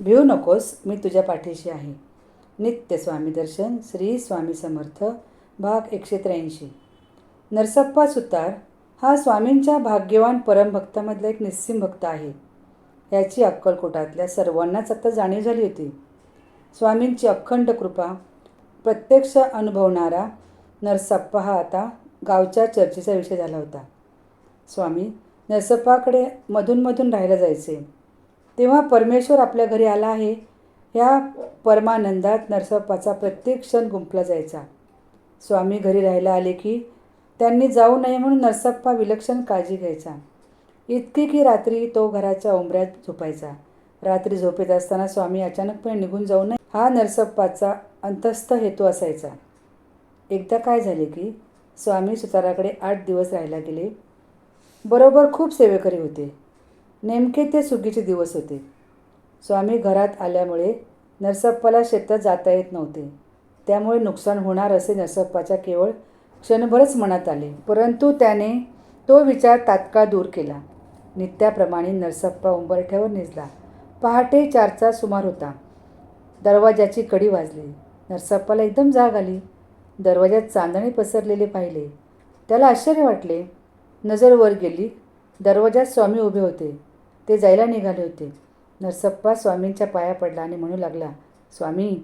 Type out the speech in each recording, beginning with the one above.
भिऊ नकोस मी तुझ्या पाठीशी आहे. नित्य स्वामी दर्शन श्री स्वामी समर्थ भाग एकशे त्र्याऐंशी. नरसप्पा सुतार हा स्वामींच्या भाग्यवान परमभक्तामधला एक निस्सिम भक्त आहे. याची अक्कलकोटातल्या सर्वांनाच आता जाणीव झाली होती. स्वामींची अखंड कृपा प्रत्यक्ष अनुभवणारा नरसप्पा हा आता गावच्या चर्चेचा विषय झाला होता. स्वामी नरसप्पाकडे मधूनमधून राहायला जायचे. तेव्हा परमेश्वर आपल्या घरी आला आहे. ह्या परमानंदात नरसप्पाचा प्रत्येक क्षण गुंफला जायचा. स्वामी घरी राहायला आले की त्यांनी जाऊ नये म्हणून नरसप्पा विलक्षण काळजी घ्यायचा. इतकी की रात्री तो घराच्या उंबऱ्यात झोपायचा. रात्री झोपेत असताना स्वामी अचानकपणे निघून जाऊ नये हा नरसप्पाचा अंतस्थ हेतू असायचा. एकदा काय झाले की स्वामी सुताराकडे आठ दिवस राहायला गेले. बरोबर खूप सेवेकरी होते. नेमके ते सुगीचे दिवस होते. स्वामी घरात आल्यामुळे नरसप्पाला शेतात जाता येत नव्हते. त्यामुळे नुकसान होणार असे नरसप्पाच्या केवळ क्षणभरच मनात आले. परंतु त्याने तो विचार तात्काळ दूर केला. नित्याप्रमाणे नरसप्पा उंबरठ्यावर निजला पहाटे चारचा सुमार होता. दरवाजाची कडी वाजली. नरसप्पाला एकदम जाग आली. दरवाजात चांदणे पसरलेले पाहिले. त्याला आश्चर्य वाटले. नजर वर गेली. दरवाजात स्वामी उभे होते. ते जायला निघाले होते. नरसप्पा स्वामींच्या पाया पडला आणि म्हणू लागला स्वामी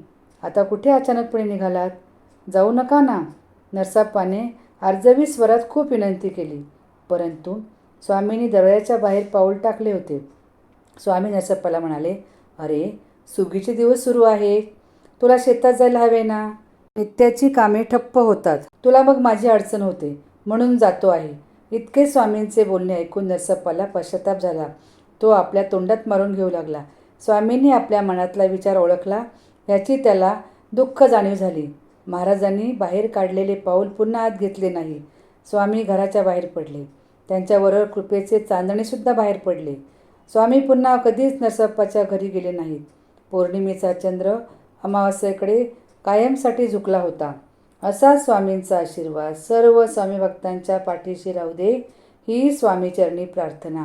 आता कुठे अचानकपणे निघालात? जाऊ नका ना. नरसप्पाने अर्जवी स्वरात खूप विनंती केली परंतु स्वामींनी दरवाजाच्या बाहेर पाऊल टाकले होते. स्वामी नरसप्पाला म्हणाले अरे सुगीचे दिवस सुरू आहे तुला शेतात जायला हवे ना? नित्याची कामे ठप्प होतात. तुला मग माझी अडचण होते. म्हणून जातो आहे. इतके स्वामींचे बोलणे ऐकून नरसप्पाला पश्चाताप झाला. तो आपल्या तोंडात मारून घेऊ लागला. स्वामींनी आपल्या मनातला विचार ओळखला याची त्याला दुःख जाणीव झाली. महाराजांनी बाहेर काढलेले पाऊल पुन्हा आत घेतले नाही. स्वामी घराच्या बाहेर पडले. त्यांच्याबरोबर कृपेचे चांदणेसुद्धा बाहेर पडले. स्वामी पुन्हा कधीच नरसप्पाच्या घरी गेले नाहीत. पौर्णिमेचा चंद्र अमावास्येकडे कायमसाठी झुकला होता. असा स्वामींचा आशीर्वाद सर्व स्वामी भक्तांच्या पाठीशी राहू दे ही स्वामीचरणी प्रार्थना.